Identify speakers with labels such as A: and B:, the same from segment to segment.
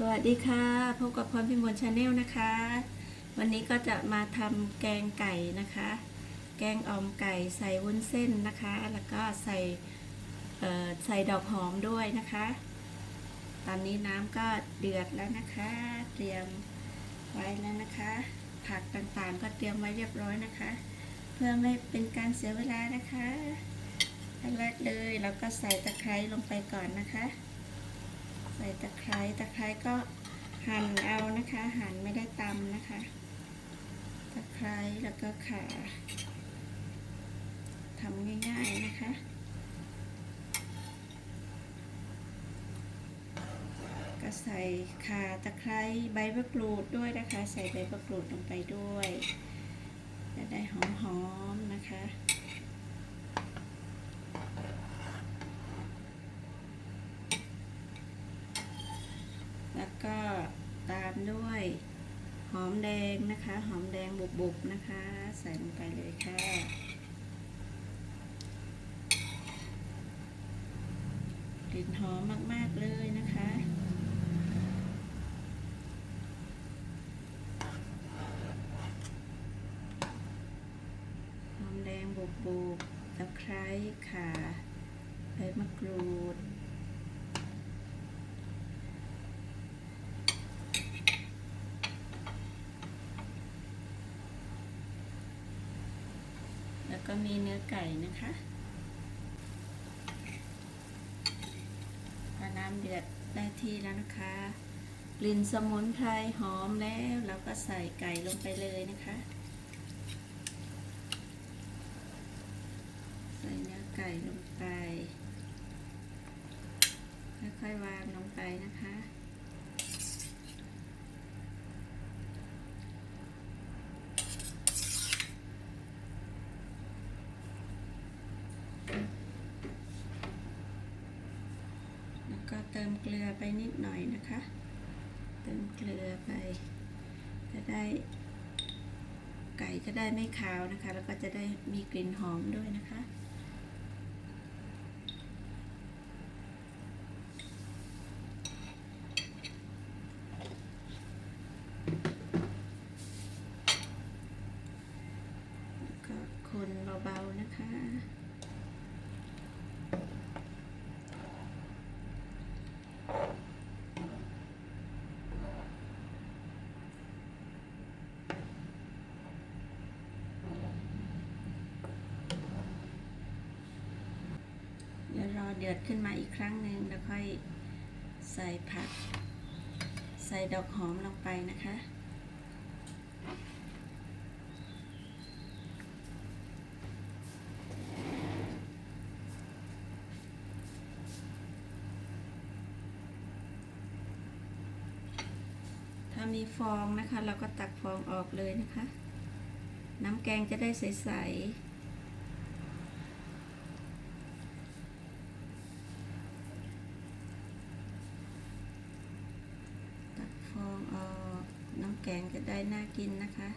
A: สวัสดีค่ะพบกับพรพิมลชาแนลนะคะ วันนี้ก็จะมาทำแกงไก่นะคะ แกงอ่อมไก่ใส่วุ้นเส้นนะคะ แล้วก็ใส่ใส่ดอกหอมด้วยนะคะ ตอนนี้น้ำก็เดือดแล้วนะคะ เตรียมไว้แล้วนะคะ ผักต่างๆก็เตรียมไว้เรียบร้อยนะคะ เพื่อไม่เป็นการเสียเวลานะคะแรกเลยเราก็ใส่ตะไคร้ลงไปก่อนนะคะ ใส่ตะไคร้ตะไคร้ก็หั่นเอานะคะ หั่นไม่ได้ตำนะคะ ตะไคร้แล้วก็ข่าทำง่ายๆนะคะก็ใส่ข่าตะไคร้ใบมะกรูดด้วยนะคะ ใส่ใบมะกรูดลงไปด้วย จะได้หอมๆนะคะ แล้ว ก็ตามด้วยหอมแดงนะคะ หอมแดงบุบๆนะคะ ใส่ลงไปเลยค่ะกลิ่นหอมมากๆเลยนะคะหอมแดงบุบๆตะไคร้ข่าใบมะกรูด แล้วก็มีเนื้อไก่นะคะพอน้ำเดือดได้ที่แล้วนะคะกลิ่นสมุนไพรหอมแล้วเราก็ใส่ไก่ลงไปเลยนะคะ ใส่เนื้อไก่ลงไปค่อยๆวางลงไปนะคะ ก็เติมเกลือไปนิดหน่อยนะคะ เติมเกลือไป จะได้ ไก่จะได้ไม่คาวนะคะ แล้วก็จะได้มีกลิ่นหอมด้วยนะคะแล้วก็คนเบาๆนะคะ เดี๋ยวรอ เดือดขึ้นมาอีกครั้งหนึ่งแล้วค่อยใส่ผัก ใส่ดอกหอมลงไปนะคะ ถ้ามีฟองนะคะ เราก็ตักฟองออกเลยนะคะ น้ำแกงจะได้ใสๆ ตักฟองออกน้ำ แกงจะได้น่ากินนะคะ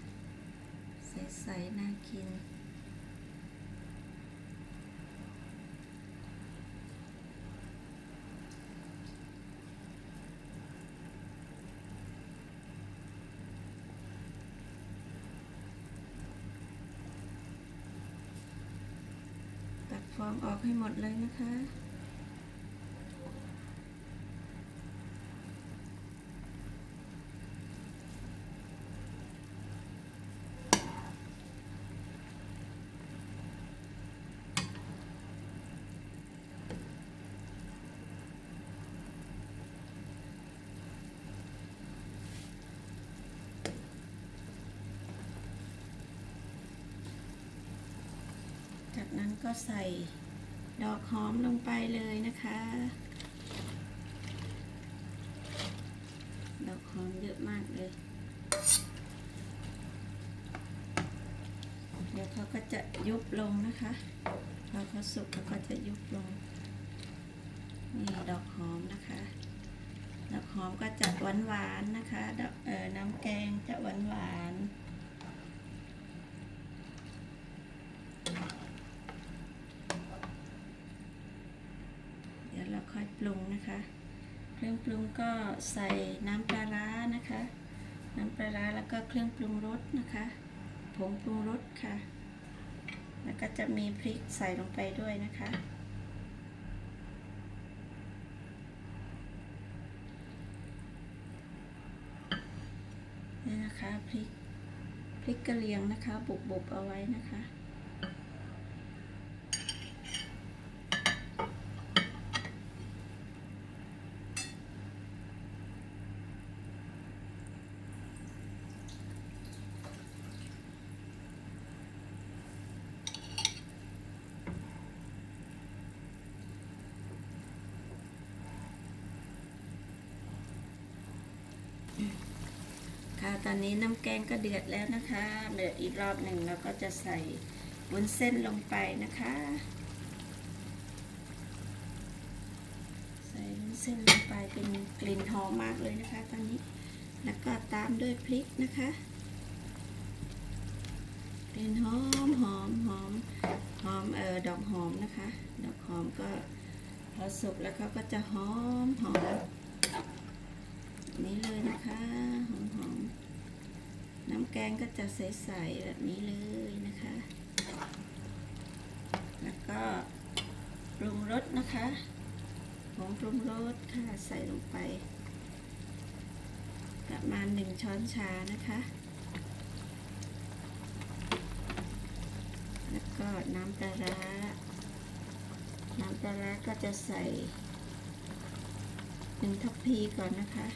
A: ใสๆน่ากิน ตักฟองออกให้หมดเลยนะคะ จากนั้นก็ใส่ดอกหอมลงไปเลยนะคะ ดอกหอมเยอะมากเลย เดี๋ยวเขาก็จะยุบลงนะคะพอเขาสุกเขาก็จะยุบลง นี่ดอกหอมนะคะ ดอกหอมก็จะหวานหวานๆนะคะ ดอกเอ่อน้ำแกงจะหวานหวานๆ เดี๋ยวเราค่อย ปรุงนะคะ เครื่องปรุงก็ใส่น้ำปลาร้านะคะ น้ำปลาร้าแล้วก็เครื่องปรุงรสนะคะ ผงปรุงรสค่ะ แล้วก็จะมีพริกใส่ลงไปด้วยนะคะ นี่นะคะพริกพริกกระเหรียงนะคะบุบบุบๆเอาไว้นะคะ ตอนนี้น้ำแกงก็เดือดแล้วนะคะเดือดอีกรอบหนึ่งเราก็จะใส่วุ้นเส้นลงไปนะคะ ใส่วุ้นเส้นลงไปเป็นกลิ่นหอมมากเลยนะคะ ตอนนี้ แล้วก็ตามด้วยพริกนะคะกลิ่นหอมหอมหอมหอมเออดอกหอมนะคะ ดอกหอมก็พอสุกแล้วเขาก็จะหอมหอมนี้เลยนะคะหอมหอม น้ำแกงก็จะใสๆแบบนี้เลยนะคะ แล้วก็ปรุงรสนะคะผงปรุงรสค่ะใส่ลงไป ประมาณหนึ่งช้อนชานะคะ แล้วก็น้ำปลาร้า น้ำปลาร้าก็จะใส่หนึ่งทัพพีก่อนนะคะ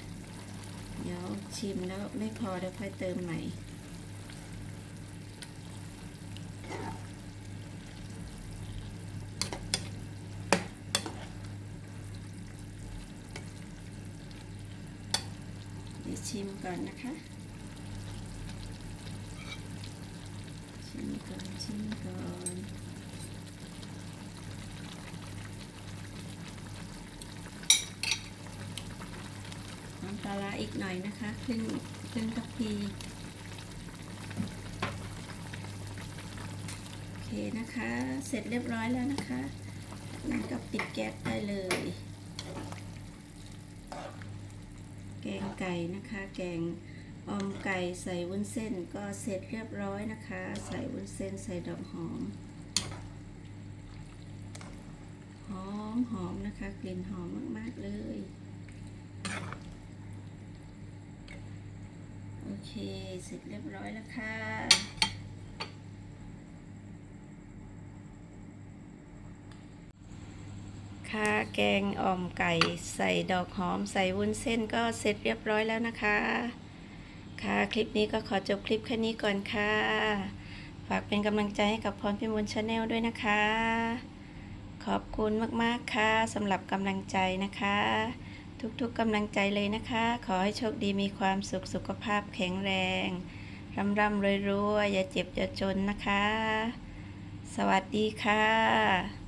A: เดี๋ยวชิมแล้วไม่พอเดี๋ยวค่อยเติมใหม่เดี๋ยวชิมก่อนนะคะ ชิมก่อนชิมก่อน น้ำ ปลาร้าอีกหน่อยนะคะ ครึ่งครึ่งทัพพีโอเคนะคะ เสร็จเรียบร้อยแล้วนะคะนั่นก็ปิดแก๊สได้เลย แกงไก่นะคะ แกงออมไก่ใส่วุ้นเส้นก็เสร็จเรียบร้อยนะคะ ใส่วุ้นเส้นใส่ดอกหอม หอมหอมนะคะ กลิ่นหอมมาก ๆ เลย โอ เค เสร็จเรียบร้อยแล้วค่ะค่ะแกงอ่อมไก่ใส่ดอกหอมใส่วุ้นเส้นก็เสร็จเรียบร้อยแล้วนะคะ ค่ะคลิปนี้ก็ขอจบคลิปแค่นี้ก่อนค่ะ ฝากเป็นกำลังใจให้กับพรพิมลชาแนลด้วยนะคะ ขอบคุณมากๆค่ะสำหรับกำลังใจนะคะ ทุกๆกำลังใจเลยนะคะ ขอให้โชคดีมีความสุขสุขภาพแข็งแรงร่ำร่ำรวยรวยอย่าเจ็บอย่าจนนะคะ สวัสดีค่ะ